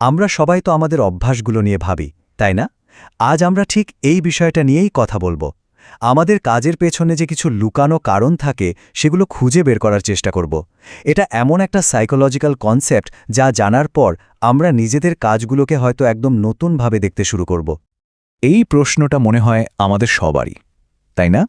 আমরা সবাই তো আমাদের অভ্যাসগুলো নিয়ে ভাবি, তাই না? আজ আমরা ঠিক এই বিষয়টা নিয়েই কথা বলব। আমাদের কাজের পেছনে যে কিছু লুকানো কারণ থাকে, সেগুলো খুঁজে বের করার চেষ্টা করব। এটা এমন একটা সাইকোলজিক্যাল কনসেপ্ট যা জানার পর আমরা নিজেদের কাজগুলোকে হয়তো একদম নতুনভাবে দেখতে শুরু করব। এই প্রশ্নটা মনে হয় আমাদের সবারই, তাই না?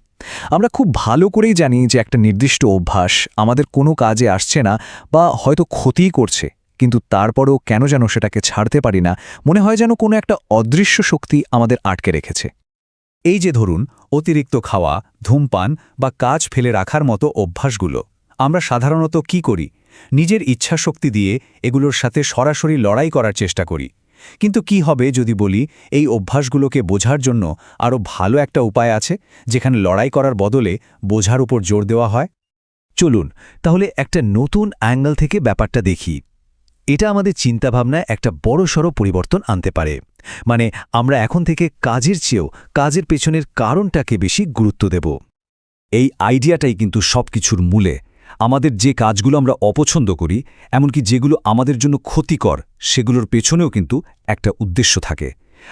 আমরা খুব ভালো করেই জানি যে একটা নির্দিষ্ট অভ্যাস আমাদের কোনো কাজে আসছে না বা হয়তো ক্ষতিই করছে। কিন্তু তারপরেও কেন যেন সেটাকে ছাড়তে পারি না, মনে হয় যেন কোনো একটা অদৃশ্য শক্তি আমাদের আটকে রেখেছে। এই যে ধরুন, অতিরিক্ত খাওয়া, ধূমপান বা কাজ ফেলে রাখার মতো অভ্যাসগুলো, আমরা সাধারণত কি করি? নিজের ইচ্ছাশক্তি দিয়ে এগুলোর সাথে সরাসরি লড়াই করার চেষ্টা করি। কিন্তু কি হবে যদি বলি, এই অভ্যাসগুলোকে বোঝার জন্য আরও ভালো একটা উপায় আছে, যেখানে লড়াই করার বদলে বোঝার উপর জোর দেওয়া হয়? চলুন, তাহলে একটা নতুন অ্যাঙ্গেল থেকে ব্যাপারটা দেখি। এটা আমাদের চিন্তাভাবনায় একটা বড়সড় পরিবর্তন আনতে পারে। মানে আমরা এখন থেকে কাজের চেয়েও কাজের পেছনের কারণটাকে বেশি গুরুত্ব দেব। এই আইডিয়াটাই কিন্তু সবকিছুর মূলে। আমাদের যে কাজগুলো আমরা অপছন্দ করি, এমনকি যেগুলো আমাদের জন্য ক্ষতিকর, সেগুলোর পেছনেও কিন্তু একটা উদ্দেশ্য থাকে।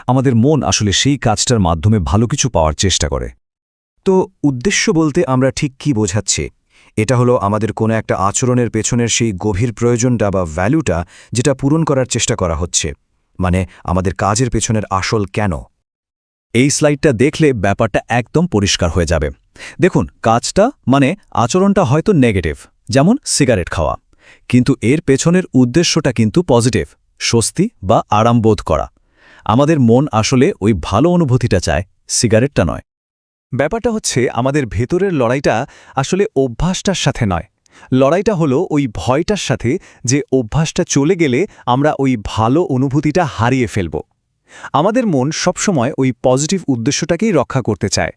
আমাদের মন আসলে সেই কাজটার মাধ্যমে ভালো কিছু পাওয়ার চেষ্টা করে। তো উদ্দেশ্য বলতে আমরা ঠিক কি বোঝাচ্ছি? এটা হলো আমাদের কোনো একটা আচরণের পেছনের সেই গভীর প্রয়োজনটা বা ভ্যালুটা যেটা পূরণ করার চেষ্টা করা হচ্ছে। মানে আমাদের কাজের পেছনের আসল কেন? এই স্লাইডটা দেখলে ব্যাপারটা একদম পরিষ্কার হয়ে যাবে। দেখুন, কাজটা মানে আচরণটা হয়তো নেগেটিভ যেমন সিগারেট খাওয়া। কিন্তু এর পেছনের উদ্দেশ্যটা কিন্তু পজিটিভ স্বস্তি বা আরাম বোধ করা। আমাদের মন আসলে ওই ভালো অনুভূতিটা চায় সিগারেটটা নয়। ব্যাপারটা হচ্ছে, আমাদের ভেতরের লড়াইটা আসলে অভ্যাসটার সাথে নয়। লড়াইটা হলো ওই ভয়টার সাথে যে অভ্যাসটা চলে গেলে আমরা ওই ভালো অনুভূতিটা হারিয়ে ফেলব। আমাদের মন সবসময় ওই পজিটিভ উদ্দেশ্যটাকেই রক্ষা করতে চায়।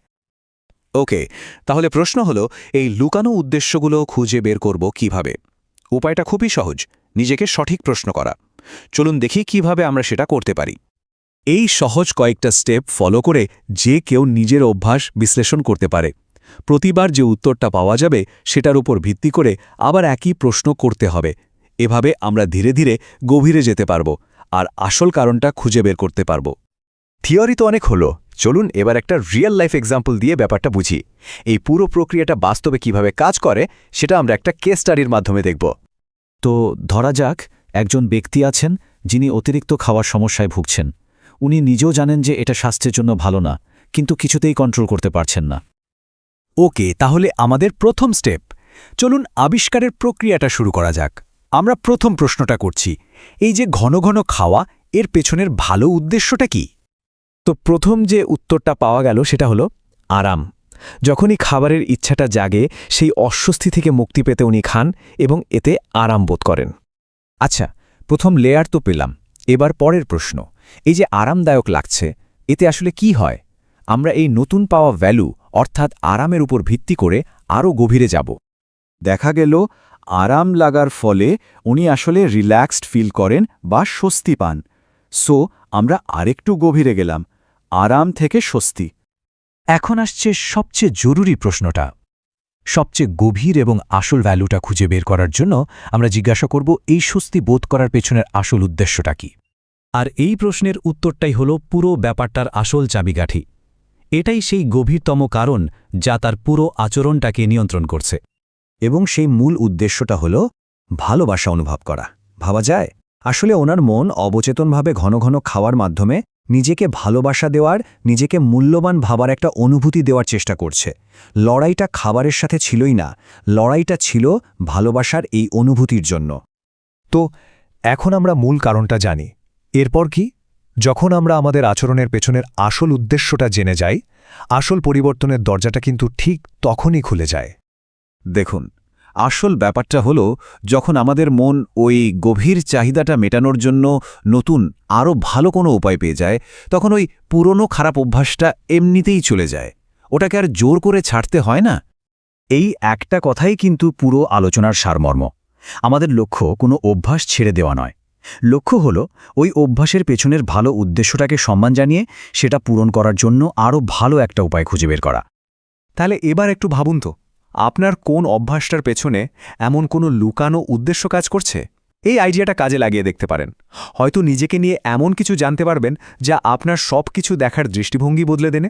ওকে, তাহলে প্রশ্ন হলো, এই লুকানো উদ্দেশ্যগুলো খুঁজে বের করব কীভাবে? উপায়টা খুবই সহজ, নিজেকে সঠিক প্রশ্ন করা। চলুন দেখি কীভাবে আমরা সেটা করতে পারি। এই সহজ কয়েকটা স্টেপ ফলো করে যে কেউ নিজের অভ্যাস বিশ্লেষণ করতে পারে। প্রতিবার যে উত্তরটা পাওয়া যাবে সেটার উপর ভিত্তি করে আবার একই প্রশ্ন করতে হবে। এভাবে আমরা ধীরে ধীরে গভীরে যেতে পারব আর আসল কারণটা খুঁজে বের করতে পারব। থিওরি তো অনেক হলো। চলুন এবার একটা রিয়েল লাইফ এক্সাম্পল দিয়ে ব্যাপারটা বুঝি। এই পুরো প্রক্রিয়াটা বাস্তবে কীভাবে কাজ করে সেটা আমরা একটা কেস স্টাডির মাধ্যমে দেখব। তো ধরা যাক, একজন ব্যক্তি আছেন যিনি অতিরিক্ত খাওয়ার সমস্যায় ভুগছেন। উনি নিজেও জানেন যে এটা স্বাস্থ্যের জন্য ভালো না, কিন্তু কিছুতেই কন্ট্রোল করতে পারছেন না। ওকে, তাহলে আমাদের প্রথম স্টেপ চলুন আবিষ্কারের প্রক্রিয়াটা শুরু করা যাক। আমরা প্রথম প্রশ্নটা করছি, এই যে ঘন ঘন খাওয়া, এর পেছনের ভালো উদ্দেশ্যটা কি? তো প্রথম যে উত্তরটা পাওয়া গেল সেটা হলো আরাম। যখনই খাবারের ইচ্ছাটা জাগে, সেই অস্বস্তি থেকে মুক্তি পেতে উনি খান এবং এতে আরাম বোধ করেন। আচ্ছা প্রথম লেয়ার তো পেলাম, এবার পরের প্রশ্ন। এই যে আরামদায়ক লাগছে, এতে আসলে কি হয়? আমরা এই নতুন পাওয়া ভ্যালু, অর্থাৎ আরামের উপর ভিত্তি করে আরও গভীরে যাব। দেখা গেল, আরাম লাগার ফলে উনি আসলে রিল্যাক্সড ফিল করেন বা স্বস্তি পান। সো, আমরা আরেকটু গভীরে গেলাম, আরাম থেকে স্বস্তি। এখন আসছে সবচেয়ে জরুরি প্রশ্নটা। সবচেয়ে গভীর এবং আসল ভ্যালুটা খুঁজে বের করার জন্য আমরা জিজ্ঞাসা করব, এই স্বস্তি বোধ করার পেছনের আসল উদ্দেশ্যটা কি? আর এই প্রশ্নের উত্তরটাই হল পুরো ব্যাপারটার আসল চাবিকাঠি। এটাই সেই গভীরতম কারণ যা তার পুরো আচরণটাকে নিয়ন্ত্রণ করছে। এবং সেই মূল উদ্দেশ্যটা হল ভালোবাসা অনুভব করা। ভাবা যায়? আসলে ওনার মন অবচেতনভাবে ঘন ঘন খাওয়ার মাধ্যমে নিজেকে ভালোবাসা দেওয়ার, নিজেকে মূল্যবান ভাবার একটা অনুভূতি দেওয়ার চেষ্টা করছে। লড়াইটা খাবারের সাথে ছিলই না, লড়াইটা ছিল ভালোবাসার এই অনুভূতির জন্য। তো এখন আমরা মূল কারণটা জানি। এরপর কি? যখন আমরা আমাদের আচরণের পেছনের আসল উদ্দেশ্যটা জেনে যাই, আসল পরিবর্তনের দরজাটা কিন্তু ঠিক তখনই খুলে যায়। দেখুন, আসল ব্যাপারটা হলো, যখন আমাদের মন ওই গভীর চাহিদাটা মেটানোর জন্য নতুন আরও ভালো কোনো উপায় পেয়ে যায়, তখন ওই পুরনো খারাপ অভ্যাসটা এমনিতেই চলে যায়। ওটাকে আর জোর করে ছাড়তে হয় না। এই একটা কথাই কিন্তু পুরো আলোচনার সারমর্ম। আমাদের লক্ষ্য কোনো অভ্যাস ছেড়ে দেওয়া নয়। লক্ষ্য হল, ওই অভ্যাসের পেছনের ভালো উদ্দেশ্যটাকে সম্মান জানিয়ে সেটা পূরণ করার জন্য আরও ভালো একটা উপায় খুঁজে বের করা। তাহলে এবার একটু ভাবুন তো, আপনার কোন অভ্যাসটার পেছনে এমন কোনো লুকানো উদ্দেশ্য কাজ করছে? এই আইডিয়াটা কাজে লাগিয়ে দেখতে পারেন। হয়তো নিজেকে নিয়ে এমন কিছু জানতে পারবেন যা আপনার সব কিছু দেখার দৃষ্টিভঙ্গি বদলে দেনে।